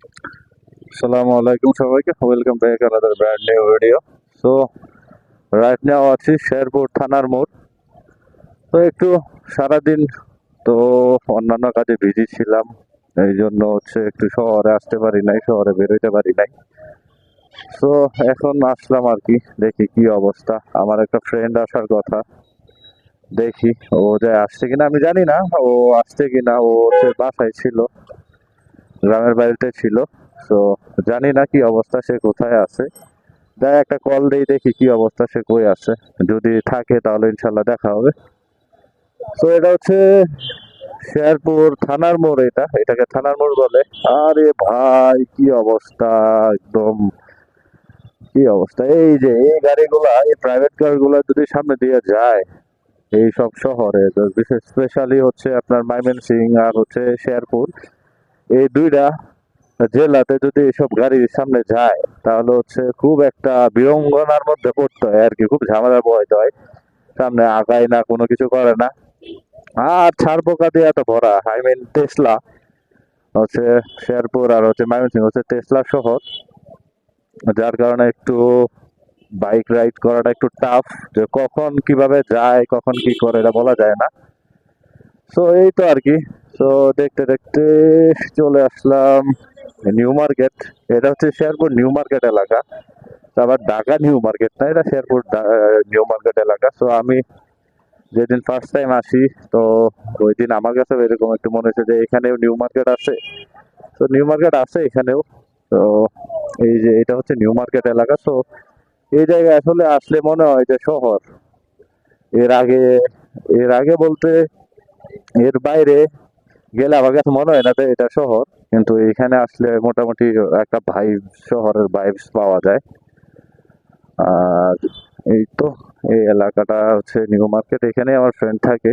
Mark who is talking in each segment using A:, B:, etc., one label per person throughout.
A: আসসালামু আলাইকুম সবাইকে welcome back another brand new video so right now আছি শেরপুর থানার মোড় তো একটু সারাদিন তো অন্যান্য কাজে বিজি ছিলাম এই জন্য হচ্ছে একটু শহরে আসতে পারি নাই, শহরে বেরোতে পারি নাই। সো এখন আসলাম আর কি, দেখি কি অবস্থা। আমার একটা ফ্রেন্ড আসার কথা। দেখি, ও যে আসছে কিনা আমি জানি না, ও আসছে কিনা, ও হচ্ছে বাসায় ছিল। গ্রামের বাড়িতে ছিল তো জানি না কি অবস্থা, সে কোথায় আছে। যাই একটা কল দিয়ে দেখি কি অবস্থা, সে কই আছে। যদি থাকে তাহলে ইনশাল্লাহ দেখা হবে। তো এটা হচ্ছে শেরপুর থানার মোড় এটা, এটাকে থানার মোড় বলে। আরে ভাই, কি অবস্থা, একদম কি অবস্থা। এই যে, এই গাড়িগুলা, এই প্রাইভেট কারগুলা যদি সামনে দিয়ে যায়, এই সব শহরে, বিশেষ স্পেশালি হচ্ছে আপনার মাইমেন সিং আর হচ্ছে শেরপুর। এই দুইটা জেলাতে যদি এসব গাড়ির সামনে যায়, তাহলে হচ্ছে খুব একটা বিড়ম্বনার মধ্যে পড়তে হয় আর কি। খুব ঝামেলা বহাইতে হয়। সামনে আগায় না, কোনো কিছু করে না। আর ছাড় পোকা দিয়ে এত ভরা। আই মিন টেসলা হচ্ছে শেরপুর আর হচ্ছে ময়মনসিং হচ্ছে টেসলা শহর। যার কারণে একটু বাইক রাইড করাটা একটু টাফ যে কখন কীভাবে যায়, কখন কি করে, এটা বলা যায় না। সো এই তো আর কি তো দেখতে দেখতে চলে আসলাম নিউ মার্কেট এটা হচ্ছে শেয়ারপুর নিউ মার্কেট এলাকা। আবার ঢাকা নিউ মার্কেট না? এটা শেরপুর নিউ মার্কেট এলাকা। সো আমি যেদিন ফার্স্ট টাইম আসি, তো ওই দিন আমার কাছে এরকম একটু মনে হচ্ছে যে এখানেও নিউ মার্কেট আছে। তো নিউ মার্কেট আছে এখানেও। তো এই যে এটা হচ্ছে নিউ মার্কেট এলাকা। সো এই জায়গায় আসলে আসলে মনে হয় যে শহর। এর আগে এর আগে বলতে এর বাইরে গেলে আমার কাছে মনে হয় না যে এটা শহর, কিন্তু এখানে আসলে মোটামুটি একটা ভাইব শহরের ভাইবস পাওয়া যায়। আর এই তো, এই এলাকাটা হচ্ছে নিউ মার্কেট এখানে আমার ফ্রেন্ড থাকে।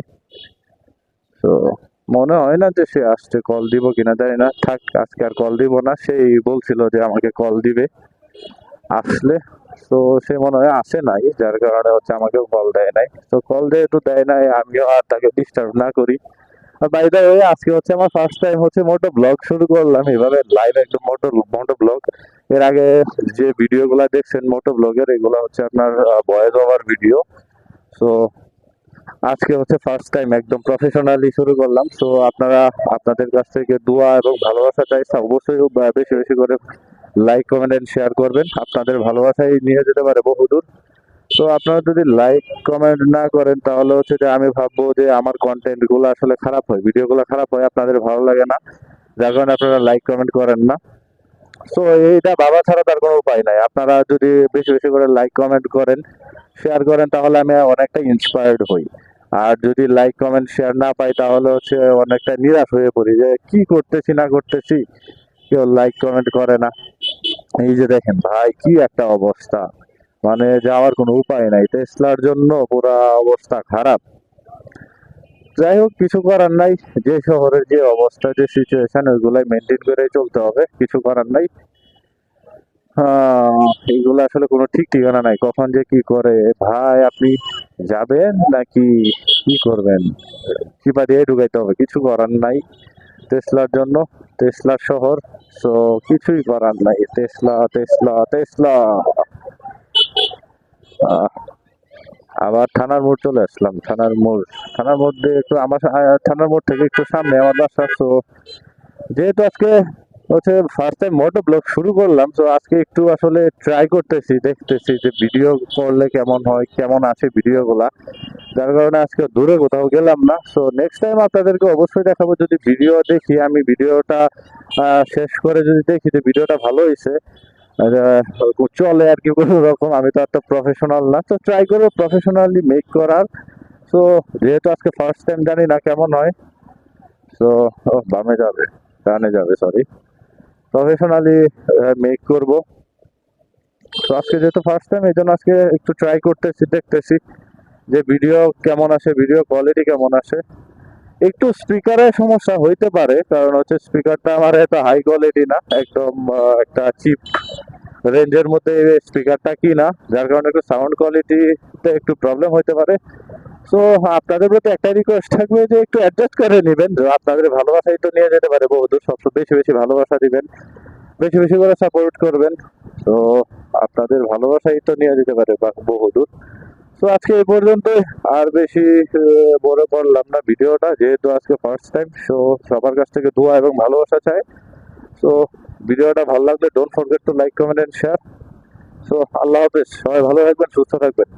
A: তো মনে হয় না যে সে আসছে কল দিব কিনা, জানি না। থাক, আজকে আর কল দিব না। সেই বলছিল যে আমাকে কল দিবে। আসলে তো সে মনে হয় আসে নাই, যার কারণে হচ্ছে আমাকেও কল দেয় নাই। তো কল যেহেতু দেয় নাই, আমিও আর তাকে ডিস্টার্ব না করি। আর দ্য ওয়ে আজকে হচ্ছে আমার ফার্স্ট টাইম হচ্ছে মোটো ব্লগ শুরু করলাম। এভাবে লাইভ একদম মোটো মোটো ব্লগ এর আগে যে ভিডিওগুলো দেখছেন, মোটো ব্লগের এগুলো হচ্ছে আপনার ভয়েস ওভার ভিডিও সো আজকে হচ্ছে ফার্স্ট টাইম একদম প্রফেশনালি শুরু করলাম। সো আপনারা, আপনাদের কাছ থেকে দোয়া এবং ভালোবাসা চাইছে অবশ্যই বেশি বেশি করে লাইক কমেন্ট এন্ড শেয়ার করবেন। আপনাদের ভালোবাসাই নিয়ে যেতে পারে বহুদূর। তো আপনারা যদি লাইক কমেন্ট না করেন, তাহলে হচ্ছে যে আমি ভাববো যে আমার কন্টেন্টগুলো আসলে খারাপ হয়। ভিডিওগুলো খারাপ হয়, আপনাদের ভালো লাগে না। যার কারণে আপনারা লাইক কমেন্ট করেন না। তো এইটা বাবা ছাড়া তার কোনো উপায় নাই। আপনারা যদি বেশি বেশি করে লাইক কমেন্ট করেন শেয়ার করেন, তাহলে আমি অনেকটা ইন্সপায়ার্ড হই। আর যদি লাইক কমেন্ট শেয়ার না পাই, তাহলে হচ্ছে অনেকটা নিরাশ হয়ে পড়ি যে কি করতেছি, না করতেছি? কেউ লাইক কমেন্ট করে না। এই যে দেখেন ভাই, কি একটা অবস্থা। মানে যাওয়ার কোনো উপায় নাই। টেসলার জন্য পুরা অবস্থা খারাপ। যাই হোক, কিছু করার নাই। যে শহরের যে অবস্থা, যে সিচুয়েশন ওইগুলাই মেনটেন করে চলতে হবে। কিছু করার নাই। এইগুলো আসলে কোনো ঠিক ঠিকানা নাই। কখন যে কি করে। ভাই, আপনি যাবেন নাকি কি করবেন? চিপা দিয়ে ঢুকাইতে হবে। কিছু করার নাই। টেসলার জন্য। টেসলার শহর। সো কিছুই করার নাই। টেসলা টেসলা টেসলা আবার থানার মোড় চলে আসলাম। থানার মোড়। থানার মধ্যে একটু আমার থানার মোড় থেকে একটু সামনে আমার বাসা। তো যেহেতু আজকে হচ্ছে ফার্স্ট টাইম মোটো ব্লগ শুরু করলাম, তো আজকে একটু আসলে ট্রাই করতেছি, দেখতেছি যে ভিডিও করলে কেমন হয়, কেমন আসে ভিডিওগুলা যার কারণে আজকে দূরে কোথাও গেলাম না। সো নেক্সট টাইম আপনাদেরকে অবশ্যই দেখাবো যদি ভিডিও দেখি, আমি ভিডিওটা শেষ করে যদি দেখি যে ভিডিওটা ভালো হয়েছে চলে আর কি কোনো রকম, আমি তো একটা প্রফেশনাল না। তো ট্রাই করব প্রফেশনালি মেক করার। তো যেহেতু আজকে ফার্স্ট টাইম জানি না কেমন হয়। ও, বামে যাবে, ডানে যাবে সরি প্রফেশনালি মেক করব। তো আজকে যেহেতু ফার্স্ট টাইম এই জন্য আজকে একটু ট্রাই করতেছি, দেখতেছি যে ভিডিও কেমন আসে ভিডিও কোয়ালিটি কেমন আসে। একটু স্পিকারের সমস্যা হইতে পারে, কারণ হচ্ছে স্পিকারটা আমার এত হাই কোয়ালিটি না, একদম একটা চিপ রেঞ্জের মধ্যে স্পিকারটা কি না যার কারণে একটু সাউন্ড কোয়ালিটিতে একটু প্রবলেম হইতে পারে। তো আপনাদের প্রতি একটা রিকোয়েস্ট থাকবে যে একটু অ্যাডজাস্ট করে নেবেন। আপনাদের ভালোবাসাই তো নিয়ে যেতে পারে, বহুদূর সবসময় বেশি বেশি ভালোবাসা দিবেন, বেশি বেশি করে সাপোর্ট করবেন। তো আপনাদের ভালোবাসাই তো নিয়ে যেতে পারে বহুদূর। তো আজকে এই পর্যন্ত আর বেশি বড় করলাম না ভিডিওটা, যেহেতু আজকে ফার্স্ট টাইম সো সবার কাছ থেকে দোয়া এবং ভালোবাসা চাই। সো ভিডিওটা ভালো লাগলে don't forget to like comment and share so আল্লাহ হাফেজ, সবাই ভালো থাকবেন, সুস্থ থাকবেন।